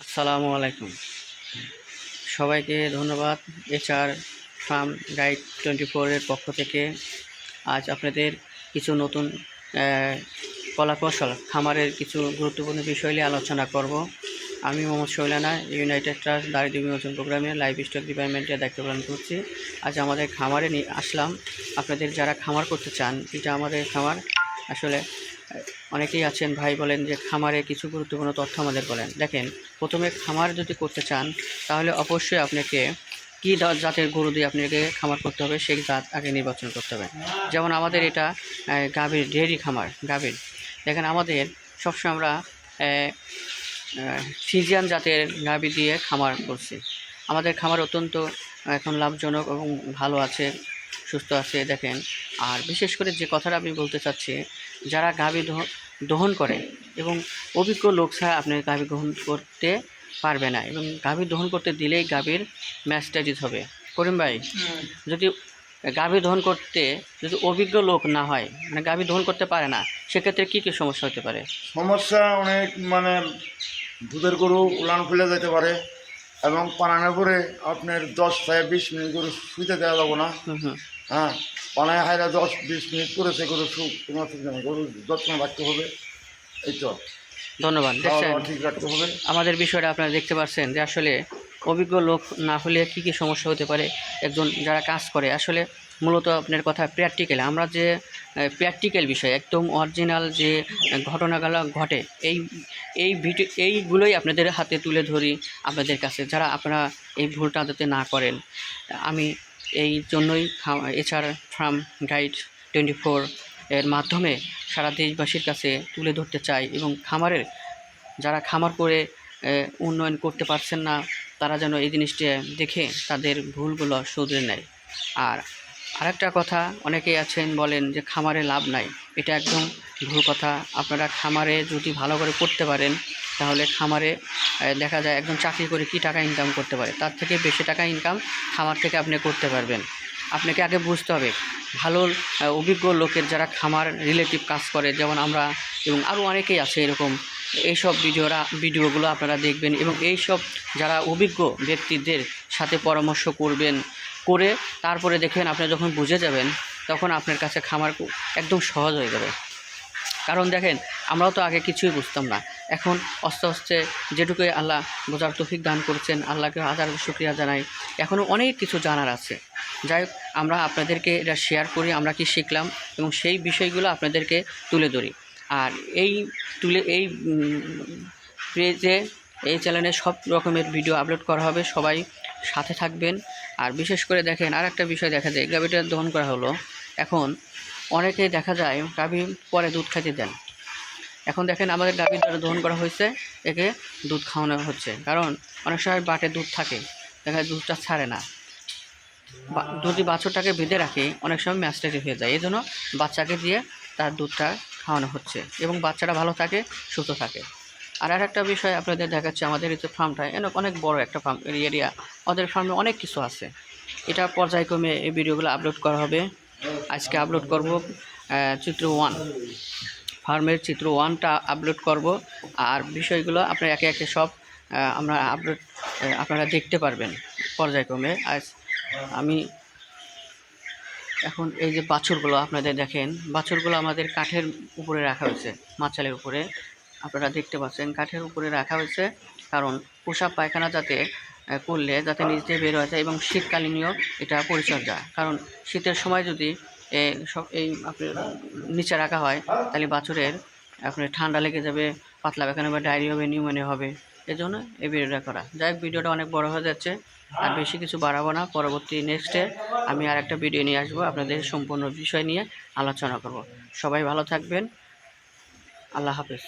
আসসালামু আলাইকুম। সবাইকে ধন্যবাদ এচআর ফার্ম গাইড টোয়েন্টি ফোরের পক্ষ থেকে। আজ আপনাদের কিছু নতুন কলাকৌশল, খামারের কিছু গুরুত্বপূর্ণ বিষয় নিয়ে আলোচনা করব। আমি মোহাম্মদ শৈলানা, ইউনাইটেড ট্রাস্ট দারিদ্র বিমোচন প্রোগ্রামে লাইভ স্টক ডিপার্টমেন্টে দায়িত্ব পালন করছি। আজ আমাদের খামারে নিয়ে আসলাম। আপনাদের যারা খামার করতে চান, এটা আমাদের খামার। আসলে অনেকেই আছেন, ভাই বলেন যে খামারে কিছু গুরুত্বপূর্ণ তথ্য আমাদের বলেন। দেখেন, প্রথমে খামার যদি করতে চান, তাহলে অবশ্যই আপনাকে কী জাতের গরু দিয়ে আপনাকে খামার করতে হবে, সেই জাত আগে নির্বাচন করতে হবে। যেমন আমাদের এটা গাভীর, ডেয়ারি খামার, গাভীর। দেখেন আমাদের সবসময় আমরা ফিজিয়ান জাতের গাভী দিয়ে খামার করছি। আমাদের খামার অত্যন্ত এখন লাভজনক এবং ভালো আছে, সুস্থ আছে, দেখেন। আর বিশেষ করে যে কথাটা আমি বলতে চাচ্ছি যারা গাভী দহ- দহন করে এবং অভিজ্ঞ লোক ছাড়া আপনি গাভী গ্রহণ করতে পারবে না এবং গাভী দহন করতে দিলেই গাভীর ম্যাস্টাইটিস হবে। করিম ভাই যদি গাভী দহন করতে যদি অভিজ্ঞ লোক না হয় মানে গাভী দহন করতে পারে না সেক্ষেত্রে কী কী সমস্যা হতে পারে? সমস্যা অনেক মানে দুধের গরু উলান খুলে যেতে পারে এবং পানানোর পরে আপনার দশ থেকে বিশ মিনিট গরু শুইতে দেওয়া যাব না। হ্যাঁ পানায় হাইরা দশ বিশ মিনিট করে সে গরু শু তোমার ঠিক নেই। গরু যত্ন রাখতে হবে এই তো। ধন্যবাদ দেখছেন? ঠিক রাখতে হবে। আমাদের বিষয়টা আপনারা দেখতে পাচ্ছেন যে আসলে অভিজ্ঞ লোক না হলে কী কী সমস্যা হতে পারে একজন যারা কাজ করে। আসলে মূলত আপনার কথা প্র্যাকটিক্যাল। আমরা যে প্র্যাকটিক্যাল বিষয় একদম অরিজিনাল যে ঘটনাগুলো ঘটে এই এই ভিডিও এইগুলোই আপনাদের হাতে তুলে ধরি আপনাদের কাছে। যারা আপনারা এই ভুলটা যাতে না করেন আমি এই জন্যই এছাড়া ফার্ম গাইড টোয়েন্টি ফোর এর মাধ্যমে সারা দেশবাসীর কাছে তুলে ধরতে চাই এবং খামারের, যারা খামার করে উন্নয়ন করতে পারছেন না, তারা যেন এই জিনিসটা দেখে তাদের ভুলগুলো শুধরে নেয়। আর আরেকটা কথা, অনেকেই আছেন বলেন যে খামারে লাভ নাই, এটা একদম ভুল কথা। আপনারা খামারে যদি ভালো করে করতে পারেন তাহলে খামারে দেখা যায় একজন চাকরি করে কি টাকা ইনকাম করতে পারে? তার থেকে বেশি টাকা ইনকাম খামার থেকে আপনি করতে পারবেন। আপনাকে আগে বুঝতে হবে, ভালো অভিজ্ঞ লোকের যারা খামার রিলেটিভ কাজ করে, যেমন আমরা এবং আরও অনেকেই আছে এরকম, এইসব ভিডিওরা, ভিডিওগুলো আপনারা দেখবেন এবং এইসব যারা অভিজ্ঞ ব্যক্তিদের সাথে পরামর্শ করবেন, করে তারপরে দেখবেন আপনি যখন বুঝে যাবেন, তখন আপনার কাছে খামার একদম সহজ হয়ে যাবে। কারণ দেখেন, আমরাও তো আগে কিছুই বুঝতাম না। এখন আস্তে আস্তে যেটুকুই আল্লাহ বোঝার তফিক দান করছেন, আল্লাহকে হাজার শুক্রিয়া জানাই। এখনও অনেক কিছু জানার আছে। যাই হোক, আমরা আপনাদেরকে এটা শেয়ার করি, আমরা কি শিখলাম এবং সেই বিষয়গুলো আপনাদেরকে তুলে ধরি। আর এই তুলে, এই পেজে, এই চ্যানেলে সব রকমের ভিডিও আপলোড করা হবে, সবাই সাথে থাকবেন। আর বিশেষ করে দেখেন আর একটা বিষয় দেখা যায় গাভীটা দহন করা হলো। এখন অনেকে দেখা যায় গাভী পরে দুধ খাইতে দেন। এখন দেখেন আমাদের গাভীর দ্বারা দহন করা হয়েছে, একে দুধ খাওয়ানো হচ্ছে। কারণ অনেক সময় বাটে দুধ থাকে, দেখা যায় দুধটা ছাড়ে না। যদি বাছুরটাকে বেঁধে রাখি, অনেক সময় ম্যাস্টাইটিস হয়ে যায়। এই জন্য বাচ্চাকে দিয়ে তার দুধটা খাওয়ানো হচ্ছে এবং বাচ্চাটা ভালো থাকে, সুস্থ থাকে। আর আর একটা বিষয় আপনাদের দেখাচ্ছে, আমাদের এই যে ফার্মটা এনে অনেক বড় একটা ফার্ম এরিয়া আমাদের ফার্মে অনেক কিছু আছে। এটা পর্যায়ক্রমে এই ভিডিওগুলো আপলোড করা হবে। আজকে আপলোড করব চিত্র ওয়ান ফার্মের চিত্র ওয়ানটা আপলোড করব। আর বিষয়গুলো আপনার একে একে সব আমরা আপলোড আপনারা দেখতে পারবেন পর্যায়ক্রমে। আজ আমি এখন এই যে বাছুরগুলো আপনাদের দেখেন, বাছুরগুলো আমাদের কাঠের উপরে রাখা হয়েছে মাছালের উপরে। আপনারা দেখতে পাচ্ছেন, কাঠের উপরে রাখা হয়েছে, কারণ পোশাক পায়খানা যাতে করলে যাতে দিয়ে বের হয়ে যায় এবং শীতকালীনও এটা পরিচর্যা। কারণ শীতের সময় যদি সব এই আপনি নিচে রাখা হয়, তাহলে বাছুরের আপনার ঠান্ডা লেগে যাবে, পাতলা পায়খানা বা ডায়রি হবে, নিউমোনিয়া হবে। এই জন্য এই ভিডিওটা করা। যাই হোক, ভিডিওটা অনেক বড় হয়ে যাচ্ছে, আর বেশি কিছু বাড়াবো না। পরবর্তী নেক্সটে আমি আর একটা ভিডিও নিয়ে আসব, আপনাদের সম্পূর্ণ বিষয় নিয়ে আলোচনা করব। সবাই ভালো থাকবেন। আল্লাহ হাফেজ।